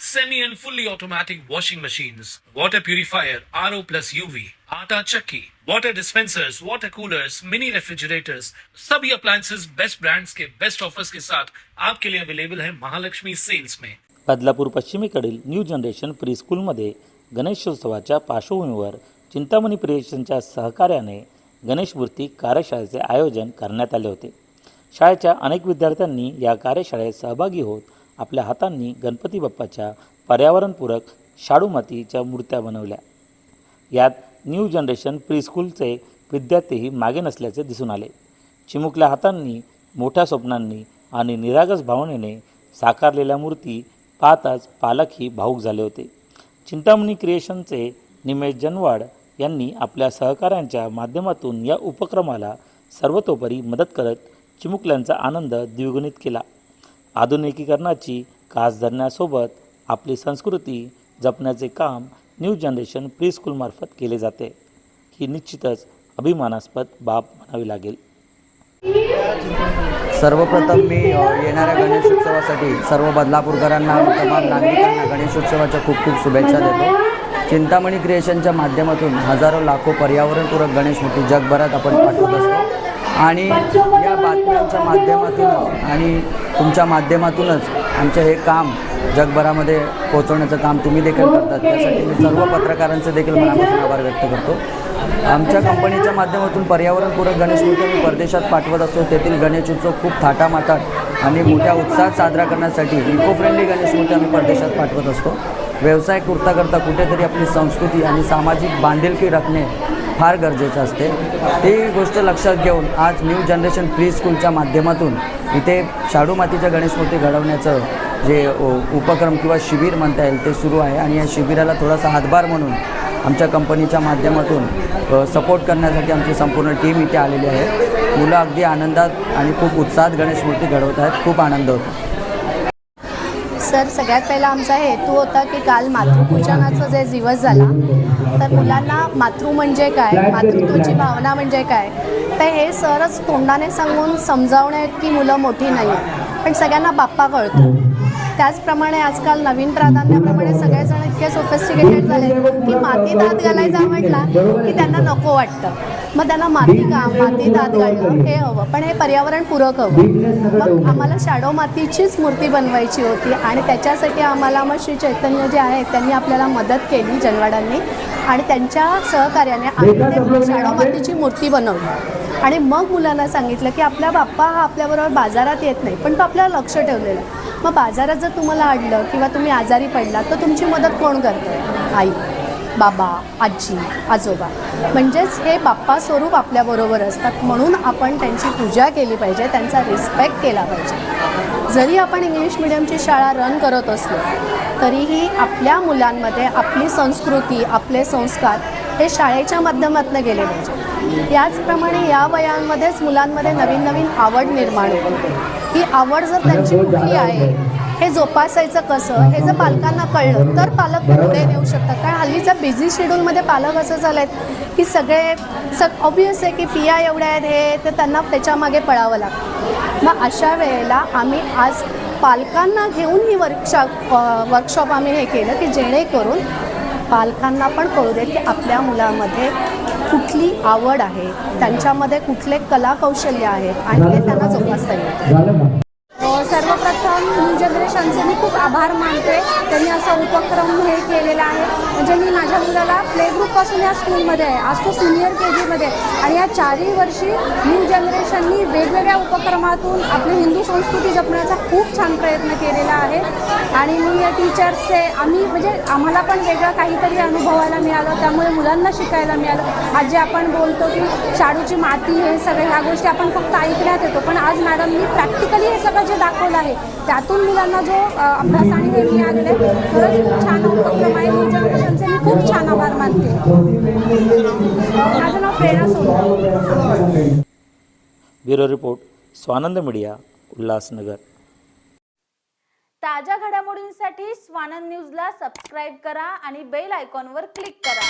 semi and fully automatic washing machines, water purifier, RO plus UV, आटा चक्की, water dispensers, water coolers, mini refrigerators, सभी appliances. Best brands के best offers के साथ आपके लिए अवेलेबल है महालक्ष्मी सेल्स में बदलापूर पश्चिमेकडील न्यू जनरेशन प्री स्कूलमध्ये गणेशोत्सवाच्या पार्श्वभूमीवर चिंतामणी क्रिएशनच्या सहकार्याने गणेश मूर्ती कार्यशाळेचे आयोजन करण्यात आले होते. शाळेच्या अनेक विद्यार्थ्यांनी या कार्यशाळेत सहभागी होत आपल्या हातांनी गणपती बाप्पाच्या पर्यावरणपूरक शाडू मातीच्या मूर्त्या बनवल्या. यात न्यू जनरेशन प्रीस्कूलचे विद्यार्थीही मागे नसल्याचे दिसून आले. चिमुकल्या हातांनी मोठ्या स्वप्नांनी आणि निरागस भावनेने साकारलेल्या मूर्ती पाहताच पालकही भाऊक झाले होते. चिंतामणी क्रिएशनचे निमेश जनवाड यांनी आपल्या सहकाऱ्यांच्या माध्यमातून या उपक्रमाला सर्वतोपरी मदत करत चिमुकल्यांचा आनंद द्विगुणित केला. आधुनिकीकरणाची कास धरण्यासोबत आपली संस्कृती जपण्याचे काम न्यू जनरेशन प्री स्कूलमार्फत केले जाते. ही निश्चितच अभिमानास्पद बाब म्हणावी लागेल. सर्वप्रथम मी येणाऱ्या गणेशोत्सवासाठी सर्व बदलापूरकरांना तमाम नागरिकांना गणेशोत्सवाच्या खूप खूप शुभेच्छा देतो. चिंतामणी क्रिएशनच्या माध्यमातून हजारो लाखो पर्यावरणपूरक गणेशमूर्ती जगभरात आपण पाठवत असतो. आणि या बातम्यांच्या माध्यमातूनच आणि तुमच्या माध्यमातूनच आमचं हे काम जगभरामध्ये पोहोचवण्याचं काम तुम्ही देखील करतात. त्यासाठी मी सर्व पत्रकारांचे देखील मनापासून आभार व्यक्त करतो. आमच्या कंपनीच्या माध्यमातून पर्यावरणपूरक गणेश मूर्ती आम्ही परदेशात पाठवत असतो. तेथील गणेश उत्सव खूप थाटामाटात आणि मोठ्या उत्साहात साजरा करण्यासाठी इको फ्रेंडली गणेशमूर्ती आम्ही परदेशात पाठवत असतो. व्यवसाय करता करता कुठेतरी आपली संस्कृती आणि सामाजिक बांधिलकी राखणे फार गरजेचं असते. ती गोष्ट लक्षात घेऊन आज न्यू जनरेशन प्री स्कूलच्या माध्यमातून इथे शाडू मातीच्या गणेशमूर्ती घडवण्याचं जे उपक्रम किंवा शिबिर म्हणता येईल ते सुरू आहे. आणि या शिबिराला थोडासा हातभार म्हणून आमच्या कंपनीच्या माध्यमातून सपोर्ट करण्यासाठी आमची संपूर्ण टीम इथे आलेली आहे. मुलं अगदी आनंदात आणि खूप उत्साहात गणेशमूर्ती घडवत आहेत. खूप आनंद होतो. सर सगळ्यात पहिला आमचा हेतू होता की काल मातृपूजनाचा जे दिवस झाला तर मुलांना मातृ म्हणजे काय मातृत्वाची भावना म्हणजे काय? तर हे सरच तोंडाने सांगून समजावणे की मुलं मोठी नाही पण सगळ्यांना बाप्पा कळतो. त्याचप्रमाणे आजकाल नवीन प्राधान्याप्रमाणे सगळेजण इतके सोफिस्टिकेटेड झाले की मातीत हात घालायचा म्हटला की त्यांना नको वाटतं. मग त्यांना माती का मातीत हात घालणं हे हवं. पण हे पर्यावरणपूरक हवं. मग आम्हाला शाडो मातीचीच मूर्ती बनवायची होती आणि त्याच्यासाठी आम्हाला मग श्री चैतन्य जे आहेत त्यांनी आपल्याला मदत केली जनवाडांनी आणि त्यांच्या सहकार्याने आम्ही ते शाडो मातीची मूर्ती बनवली. आणि मग मुलांना सांगितलं की आपला बाप्पा हा आपल्याबरोबर बाजारात येत नाही पण तो आपल्याला लक्ष ठेवलेला आहे. मग बाजारात जर तुम्हाला अडलं किंवा तुम्ही आजारी पडलात तर तुमची मदत कोण करतं आई. बाबा आजी आजोबा. म्हणजेच हे बाप्पा स्वरूप आपल्याबरोबर असतात म्हणून आपण त्यांची पूजा केली पाहिजे त्यांचा रिस्पेक्ट केला पाहिजे. जरी आपण इंग्लिश मिडियमची शाळा रन करत असलो तरीही आपल्या मुलांमध्ये आपली संस्कृती आपले संस्कार हे शाळेच्या माध्यमातून गेले पाहिजे. याचप्रमाणे या वयांमध्येच मुलांमध्ये नवीन नवीन आवड निर्माण होते. ही आवड जर त्यांची कुठली आहे हे जोपासायचं कसं? हे जर पालकांना कळलं तर पालक पुढे नेऊ शकतात. कारण हल्लीच्या बिझी शेड्यूलमध्ये पालक असं झालं आहेत की सगळे स ऑब्वियस आहे की फिया एवढ्या आहेत हे तर त्यांना त्याच्यामागे पळावं लागतं. मग अशा वेळेला आम्ही आज पालकांना घेऊन ही वर्कशॉप वर्कशॉप आम्ही हे केलं की जेणेकरून पालकांना पण कळू दे की आपल्या मुलामध्ये कुठली आवड आहे. त्यांच्यामध्ये कुठले कला कौशल्य आहेत आणि ते त्यांना जोपासता येतं अ, न्यू जनरेशनचे मी खूप आभार मानते. त्यांनी असा उपक्रम हे केलेला आहे. म्हणजे मी माझ्या मुलाला प्ले ग्रुपपासून या स्कूलमध्ये आहे. आज तो सिनियर के जीमध्ये आहे. आणि या चारही वर्षी न्यू जनरेशननी वेगवेगळ्या उपक्रमातून आपली हिंदू संस्कृती जपण्याचा खूप छान प्रयत्न केलेला आहे. आणि मी या टीचर्सचे आम्ही म्हणजे आम्हाला पण वेगळं काहीतरी अनुभवायला मिळालं. त्यामुळे मुलांना शिकायला मिळालं. आज जे आपण बोलतो की शाडूची माती हे सगळे ह्या गोष्टी आपण फक्त ऐकण्यात येतो. पण आज मॅडमनी प्रॅक्टिकली हे सगळं जे दाखवलं आहे त्यातून मुलांना जो अभ्यास आणि हे मिळालेलं आहे खरंच खूप छान उपक्रम आहे मी खूप छान आभार मानते. माझं नाव Prerna Sodte bureau report Swanand media Ulhasnagar. ताज्या घडामोडींसाठी स्वानंद न्यूजला सबस्क्राईब करा आणि बेल आयकॉनवर क्लिक करा.